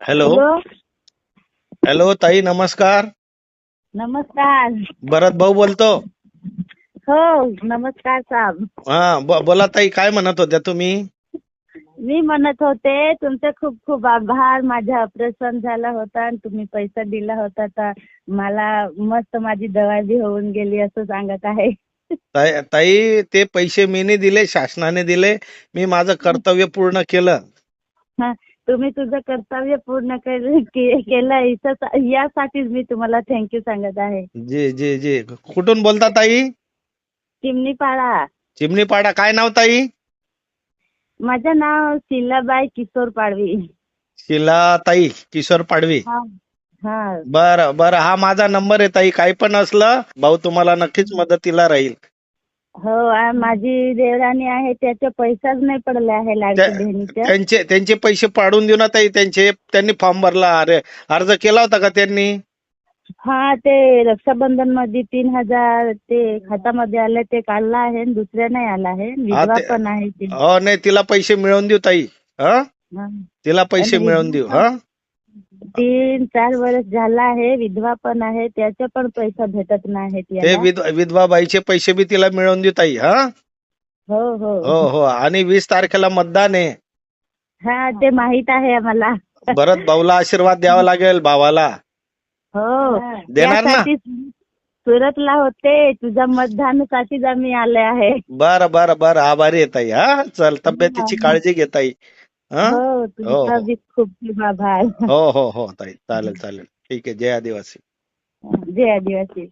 Hello. Hello. ताई नमस्कार. नमस्कार. भरत भाऊ बोलतो. हो नमस्कार साहेब हा ब- बोला ताई काय म्हणत होत्या तुम्ही? मी म्हणत होते तुमचे खूप खूप आभार. माझं ऑपरेशन झालं होतं आणि तुम्ही पैसा दिला होता तर मला मस्त माझी दवा बी होऊन गेली असं सांगत आहे. ताई- ताई ते पैसे मी नाही दिले शासनाने दिले. मी माझं कर्तव्य पूर्ण केलं. तुम्ही तुझं कर्तव्य पूर्ण केलं यासाठीच मी तुम्हाला थँक्यू सांगत आहे. जी जी जी. कुठून बोलता ताई? चिमणीपाडा. चिमणीपाडा. काय नाव ताई? माझं नाव शिलाबाई किशोर पाडवी. शिला ताई किशोर पाडवी. हा हा. बर बर. हा माझा नंबर आहे ताई. काही पण असलं भाऊ तुम्हाला नक्कीच मदतीला राहील. हो आ- माझी देवराणी आहे त्याचे पैसाच नाही पडले आहे लाडकी त्या- बहिणीच्या त्यांचे त्यांचे पैसे पाडून देऊ ना ताई त्यांचे त्यांनी फॉर्म भरला अरे अर्ज केला होता का त्यांनी? हा ते रक्षाबंधनमध्ये तीन हजार ते खात्यामध्ये आले ते काढलं आहे आणि दुसऱ्या नाही आला आहे विधवा ते- पण आहे ते. हो नाही तिला पैसे मिळवून देऊ ताई हा? हा. तिला पैसे आणि मिळवून देऊ हा? तीन चार वर्ष झाला आहे विधवा पण आहे त्याचे पण पैसा भेटत नाहीत ते याला. विध- विधवा बाईचे पैसे बी तिला मिळवून देऊ ताई हा? हो हो. हो हो. आणि वीस तारखेला मतदान आहे. हा ते माहीत आहे आम्हाला. भरत भाऊला आशीर्वाद द्यावा लागेल भावाला. हो. देणार ना? त्यासाठीच सुरतला होते तुझ्या मतदानासाठीच आम्ही आले आहे. बर बर बर. आभारी आहे ताई हा? चल तब्येतीची काळजी घे ताई. हो, तुमचा हो. बी खूप खूप आभार. हो हो हो ताई. चालेल चालेल. ठीक आहे. जय आदिवासी. जय आदिवासी.